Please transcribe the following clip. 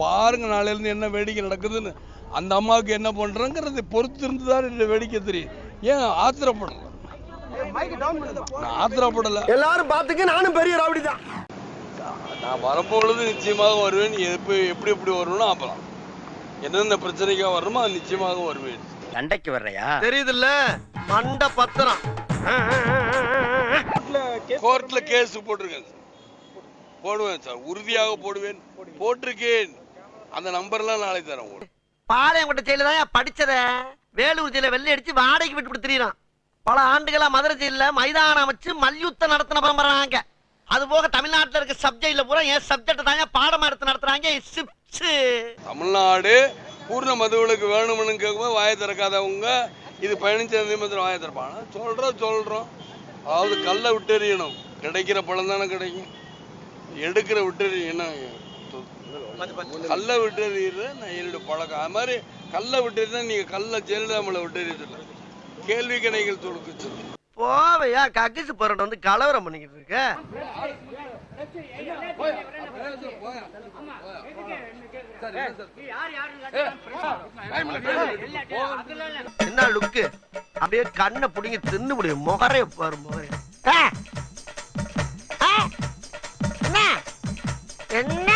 பாருங்க நாளையில இருந்து என்ன வேடிக்கை நடக்குதுன்னு. அந்த அம்மாவுக்கு என்ன பண்றேங்கிறது பொறுத்து இருந்து தான் இந்த வேடிக்கை தெரியும். ஏன் ஆத்திரப்படல? நான் ஆத்திரப்படல. எல்லாரும் பாத்துக்க நானும் பெரிய ரவுடி தான். நான் வரும்பொழுது நிச்சயமாக வருவேன். எப்போ எப்படி எப்படி வருவேனோ அப்பலாம் என்னென்ன பிரச்சனைக்காக வரணுமோ அது நிச்சயமாக வருவேன். சண்டைக்கு வர்றையா? தெரியுதுல்ல? மண்ட பத்திரம். கோர்ட்ல கேஸ் போட்டிருக்கேன். போடுவேன் சார். உறுதியாக போடுவேன். போட்டிருக்கேன். அந்த நம்பர்லாம் நாளை தரேன் உங்களுக்கு. பாளையங்கோட்டை ஜெயில தான் படிச்சத? வேலூர் ஜெயில வெள்ளை அடிச்சு வாடகைக்கு விட்டு திரியறான் பல ஆண்டுகளா மதுரை ஜெயில மைதானம் அமைச்சு மல்யுத்தம் நடத்தின பரம்பராங்க அது போக தமிழ்நாட்டுல இருக்க சப்ஜெக்ட்ல பூரா என் சப்ஜெக்ட் தாங்க பாடமா எடுத்து நடத்துறாங்க தமிழ்நாடு பூர்ண மதுவிலக்கு வேணும்னு கேட்கும்போது வாயை திறக்காதவங்க இது பயணிச்ச நிமிடத்தில் வாயை திறப்பாங்க. சொல்கிறோம் சொல்கிறோம் அதாவது கல்லை விட்டெறியணும். கிடைக்கிற பழம் தானே கிடைக்கும். எடுக்கிற விட்டெறி என்ன கல்லை விட்டெறியது நான் என்னுடைய பழக்கம். அது மாதிரி கல்லை விட்டெறினா நீங்கள் கல்லை ஜெயலலிதாமலை விட்டெறியதில்லை கேள்வி கணைகள் தொடுக்க சொல்லி. போவையா? கக்கிசு போராட்டம் வந்து கலவரம் பண்ணிக்கிட்டு இருக்க. என்ன லுக்கு அப்படியே கண்ணை புடிங்கி தின்னு முடியும். முகரே பாரு முகரே ஆ! ஆ! என்ன? என்ன?